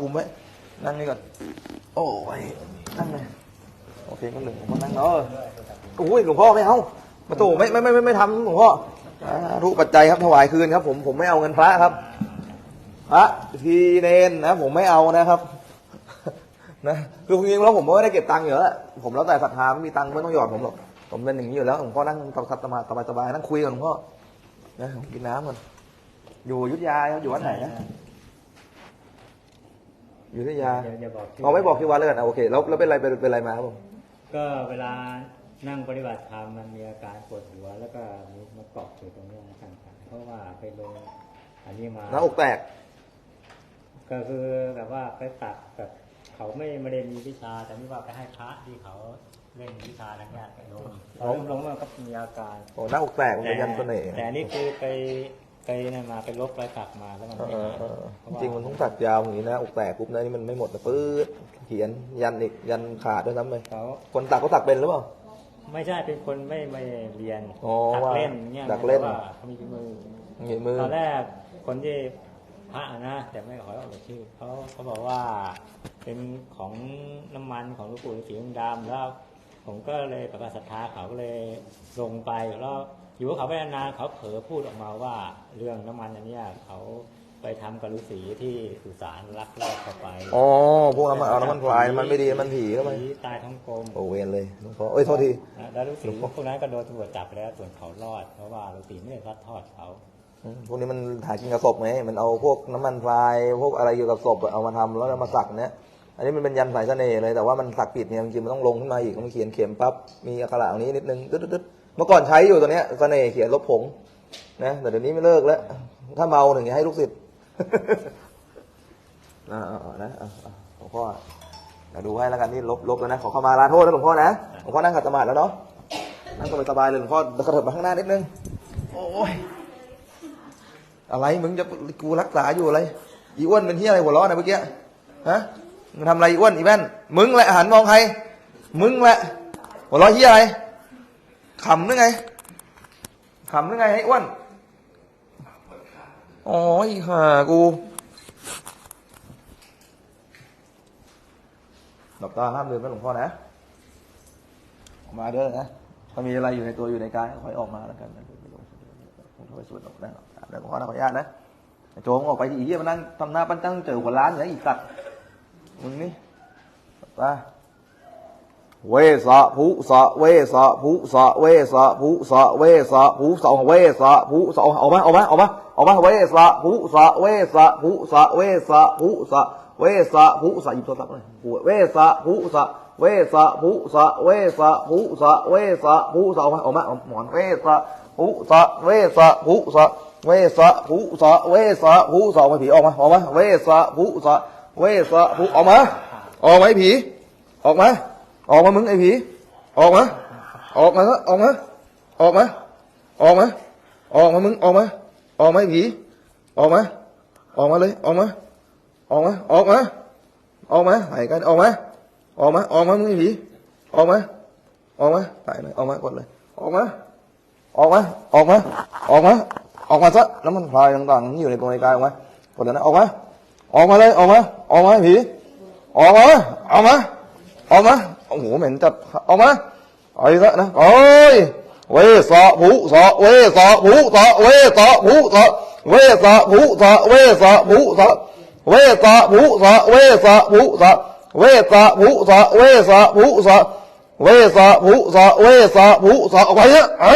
คุมไว้ นั่งนี่ก่อน โอ้ยนั่งเลยโอเคคนหนึ่งผมก็นั่งเนาะโอ้ยหลวงพ่อไม่เอามาตู่ไม่ไม่ไม่ไม่ทำหลวงพ่ออ่ารูปปัจจัยครับถวายคืนครับ ผมผมไม่เอาเงินพระครับพระทีเนนนะ ผมไม่เอานะครับนะคือจริงๆแล้วผมไม่ได้เก็บตังค์อยู่แล้วแหละผมแล้วแต่ศรัทธาไม่มีตังค์ไม่ต้องหยอดผมหรอกผมเป็นอย่างนี้อยู่แล้วหลวงพ่อนั่งสบายสบายสบายๆนั่งคุยกับหลวงพ่อนะผมกินน้ำก่อนอยู่ยุทธยาอยู่วัดไหนนะ อยู่อยุทธยาอย่าอย่าบอกชื่เอาไม่บอกที่วัดเลยกันอะโอเคแล้วแล้วเป็นอะไรเป็นเป็นอะไรมาครับผมก็เวลานั่งปฏิบัติธรรมมันมีอาการปวดหัว แล้วก็มีมาเกาะอยู่ตรงเนี้ยต่างๆเพราะว่าไปลงอันนี้มา หน้าอกแตก ก็คือแบบว่าไปตัดแบบเขาไม่ไม่ได้มีวิชา แต่นี่ว่าไปให้พระที่เขาเล่นวิชาอะไรเงี้ยไปลงพอลงลงมันก็มีอาการโอ้หน้าอกแตกมันเป็นยันเสน่ห์ แต่อันนี่คือไป ไปนั่นมาไปลบรอยสักมาแล้วมันเอไม่อหายเออเพาะว่าจริงมันต้องตัดยาวอย่างนี้นะอกแตกปุ๊บนะนี่มันไม่หมดนะปื๊ดเขียนยันอีกยันขาดด้วยซ้ำไปเขาคนตักเขาตักเป็นหรือเปล่าไม่ใช่เป็นคนไม่ไม่เรียนอ๋อตักว่าเล่นเงี้ยตักเล่นว่าเขามีฝีมือหนีมือตอนแรกคนที่พระนะแต่ไม่ขอออกชื่อเขาเขาบอกว่าเป็นของน้ำมันของหลวงปู่ฤาษีองค์ดำแล้ว ผมก็เลยประกาศศรัทธาเขาก็เลยลงไปแล้ว อยู่กับเขาไปนานๆเขาเผลอพูดออกมาว่าเรื่องน้ำมันอันเนี้ยเขาไปทำกับฤาษีที่สุสานรักแรกเข้าไปอ๋อพวกน้ำมันเอาน้ำมันพลายมันไม่ดีมันผีเข้าไปผีตายทั้งกลมโอ้เวรเลยหลวงพ่อเอ้ยโทษทีนะแล้วฤาษีพวกนั้นก็โดนตำรวจจับไปแล้วส่วนเขารอดเพราะว่าฤาษีไม่ได้ซัดทอดเขาอืมพวกนี้มันหากินกับศพไงมันเอาพวกน้ำมันพลาย พวกอะไรเกี่ยวกับศพเอามาทำแล้วเอามาสักเนี้ยอันนี้มันเป็นยันสายเสน่ห์เลยแต่ว่ามันสักปิดเนี่ยจริงๆมันต้องลงขึ้นมาอีกมันเขียนเข็มปั๊บมีอักขระตรงนี้นิดนึงตึ๊ดตึ๊ดๆๆ เมื่อก่อนใช้อยู่ตัวเนี้ยเสน่ห์เขียนลบผงนะแต่เดี๋ยวนี้ไม่เลิกแล้ว ถ้าเมาหนึ่งอย่าให้ลูกศิษย์อ่านะหลวงพ่อเดี๋ยวดูให้แล้วกันนี่ลบลบแล้วนะขอเข้ามาลาโทษนะหลวงพ่อนะหลวงพ่อนั่งขัดสมาธิแล้วเนาะนั่งสบายๆเลยหลวงพ่อกระเถิบมาข้างหน้านิดนึงโอ้ยอะไรมึงจะกูรักษาอยู่อะไรอีอ้วนเป็นที่อะไรหัวเร้อนนะเมื่อกี้ฮะมึงทำอะไรอีอ้วนอีแว่นมึงแหละหันมองใครมึงแหละหัวเร้อที่อะไร ขำหรือไงขำหรือไงไอ้อ้วนอ๋ออีห่ากูหลับตาห้ามลืมนะหลวงพ่อนะออกมาเด้อนะถ้ามีอะไรอยู่ในตัวอยู่ในกายก็ค่อยออกมาแล้วกันนะผมช่วยสวดออกได้หรอกเดี๋ยวหลวงพ่อนะขออนุญาตนะโจงออกไปที่อีเหี้ยมานั่งทำหน้าปั้นตั้งเจอหัวล้านอย่างอีกสัตว์มึงนี่หลับตา เวสะภูสะเวสะภูสะเวสะภูสะเวสะภูสะเวสะภูสะออกมาออกมาออกมาออกมาเวสะภูสะเวสะภูสะเวสะภูสะเวสะภูสะหยิบโทรศัพท์เลยเวสะภูสะเวสะภูสะเวสะภูสะเวสะภูสะออกมาออกมาหมอนเวสะภูสะเวสะภูสะเวสะภูสะเวสะภูสะออกมาผีออกมาออกมาเวสะภูสะเวสะภูออกมาออกไอ้ผีออกมา ออกมามึงไอ้ผีออกมา ออกมาอออกมา ออกมา ออกมา ออกมา มึง ออกมา ออกมาไอ้ผีออกมา ออกมาเลย ออกมา ออกมา ออกมา ออกมาไหนกันออกมา ออกมา ออกมา มึงไอ้ผีออกมา ออกมาตายเลยออกมากดเลย ออกมา ออกมา ออกมา ออกมา ออกมาซะน้ำมันพลายต่างๆที่อยู่ในตัวในกายออกมากดเลยนะ ออกมา ออกมาเลย ออกมา ออกมาไอ้ผีออกมา ออกมา ออกมา โอ้โหเหม็นจัดออกมาไอ้ซะนะโอ้ยเวสะผูสะเวสะผูสะเวสะผูสะเวสะผูสะเวสะผูสะเวสะผูสะเวสะผูสะเวสะผูสะเวสะผูสะเวสะผูสะเวสะผูสะไปเนี่ยไอ้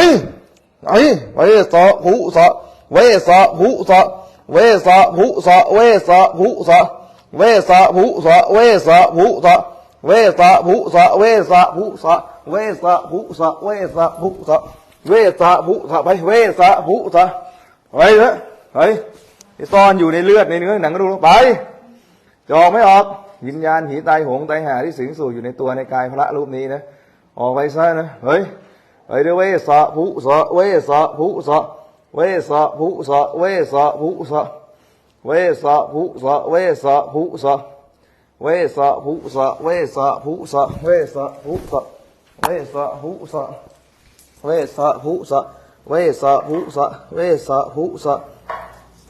ไอ้เวสะผูสะเวสะผูสะเวสะผูสะเวสะผูสะเวสะผูสะเวสะผูสะ เวสะภุสะเวสะภุสะเวสะภุสะเวสะภุสะเวสะภุสะไปเวสะภุสะไปเถอะไปซ่อนอยู่ในเลือดในเนื้อหนังกระดูกไปจะออกไม่ออกวิญญาณผีตายโหงตายหาที่สิงสู่อยู่ในตัวในกายพระรูปนี้นะออกไปซะนะเฮ้ยเฮ้ยเดี๋ยวเวสะภุสะเวสะภุสะเวสะภุสะเวสะภุสะเวสะภุสะเวสะภุสะ เวสะภุสะเวสะภุสะเวสะภุสะเวสะภุสะเวสะภุสะเวสะภุสะเวสะภุสะ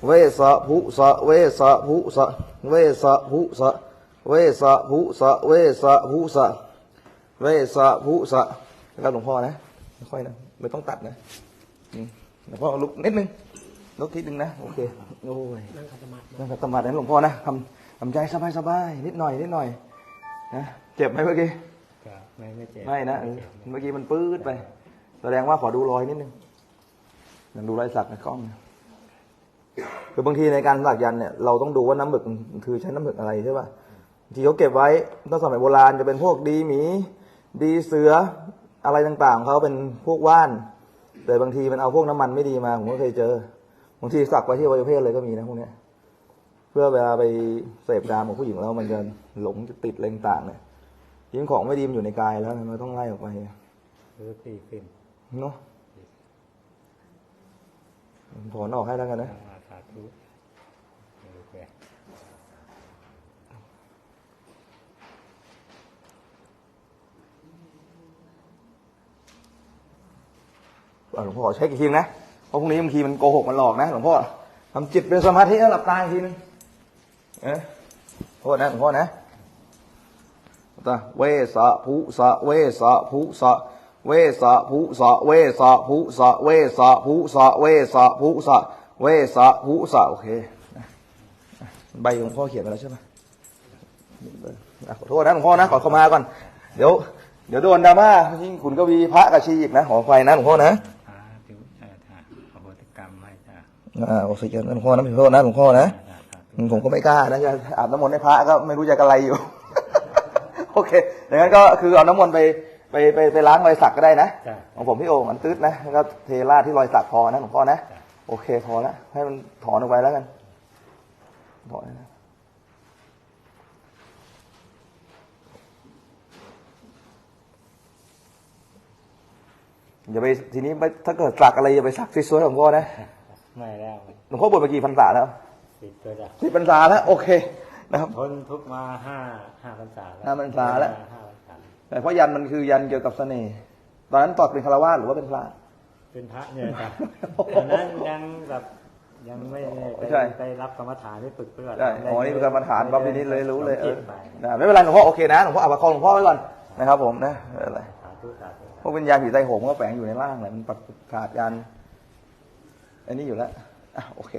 เวสะภุสะเวสะภุสะเวสะภุสะเวสะภุสะเวสะภุสะเวสะภุสะแล้วหลวงพ่อนะค่อยนะไม่ต้องตัดนะหลวงพ่อลุกนิดนึงลุกทีนึงนะโอเคโอ้ยนั่งขัดสมาธินั่งขัดสมาธินะหลวงพ่อนะทำ ทำใจสบายสบายๆนิดหน่อยนิดหน่อยนะเจ็บไหมเมื่อกี้ก็ไม่ไม่เจ็บไม่นะเออเจ็บเมื่อกี้มันปื๊ดไป แสดงว่าขอดูรอยนิดนึงยังดูรอยสักในกล้องนะคือบางทีในการสักยันต์เนี่ยเราต้องดูว่าน้ำหมึกมันคือใช้น้ำหมึกอะไรใช่ป่ะบางทีเขาเก็บไว้ตั้งสมัยโบราณจะเป็นพวกดีหมี ดีเสืออะไรต่างๆของเขาเป็นพวกว่าน แต่บางทีมันเอาพวกน้ำมันไม่ดีมาผมก็เคยเจอบางทีสักไว้ที่อวัยวะเพศเลยก็มีนะพวกเนี้ย เพื่อเวลาไปเสพกามของผู้หญิงแล้วมันจะหลงจะติดอะไรต่างๆเนี่ยยิ่งของไม่ดีมันอยู่ในกายแล้วมันต้องไล่ออกไปรู้สึกดีขึ้นเนาะผมถอนออกให้แล้วกันนะทำมาสาธุโอเคอะหลวงพ่อเช็คอีกทีนะ เพราะพรุ่งนี้บางทีมันโกหกมันหลอกนะหลวงพ่อทำจิตเป็นสมาธิแล้วหลับตาอีกทีนึง เอ๊ะโทษนะหลวงพ่อนะตาเวสะภุสะเวสะภุสะเวสะภุสะเวสะภุสะเวสะภุสะเวสะภุสะเวสะภุสะโอเคนะใบหลวงพ่อเขียนไปแล้วใช่ไหมอะขอโทษนะหลวงพ่อนะขอเข้ามาก่อน เดี๋ยว เดี๋ยวโดนดราม่ายิ่งขุนกวีพระกับชีอีกนะขอไฟนะหลวงพ่อนะสาธุสาธุขอโหติกรรมให้จ้าอ่าโอเคนะหลวงพ่อนะขอโทษนะหลวงพ่อนะสาธุอืม ผมก็ไม่กล้านะจะอาบน้ำมนต์ให้พระก็ไม่รู้จะกระไรอยู่ โอเคดังนั้นก็คือเอาน้ำมนต์ไปไปไปไปล้างรอยสักก็ได้นะจ้าของผมพี่โอ่งอันตืดนะแล้วก็เทราดที่รอยสักพอนะหลวงพ่อนะโอเคพอแล้วให้มันถอนออกไปแล้วกันถอนนะอย่าไปทีนี้ไม่ถ้าเกิดสักอะไรอย่าไปสักสวยๆหลวงพ่อนะไม่แล้วหลวงพ่อบวชมากี่พรรษาแล้ว ติดตัวจ้ะสิบพรรษาแล้วโอเคนะครับ ทนทุกข์มาห้าห้าพรรษาแล้วห้าพรรษาแล้ว ห้าพรรษาแต่เพราะยันมันคือยันเกี่ยวกับเสน่ห์ตอนนั้นตอดเป็นคารวาสหรือว่าเป็นพระ เป็นพระเนี่ยจ้ะตอนนั้นยังแบบยังไม่ได้ไปใช่ไปรับกรรมฐานที่ฝึกเพื่อใช่อ๋อนี่เป็นกรรมฐานบำเพ็ญนิดเลยรู้เลยเออไปนะไม่เป็นไรหลวงพ่อโอเคนะหลวงพ่อเอาประคองหลวงพ่อไว้ก่อนนะครับ ผมนะไม่เป็นไรสาธุสาธุพวกวิญญาณผีไตโหงมันก็แฝงอยู่ในร่างแหละมันปัดขาดยันอันนี้อยู่แล้วอะโอเค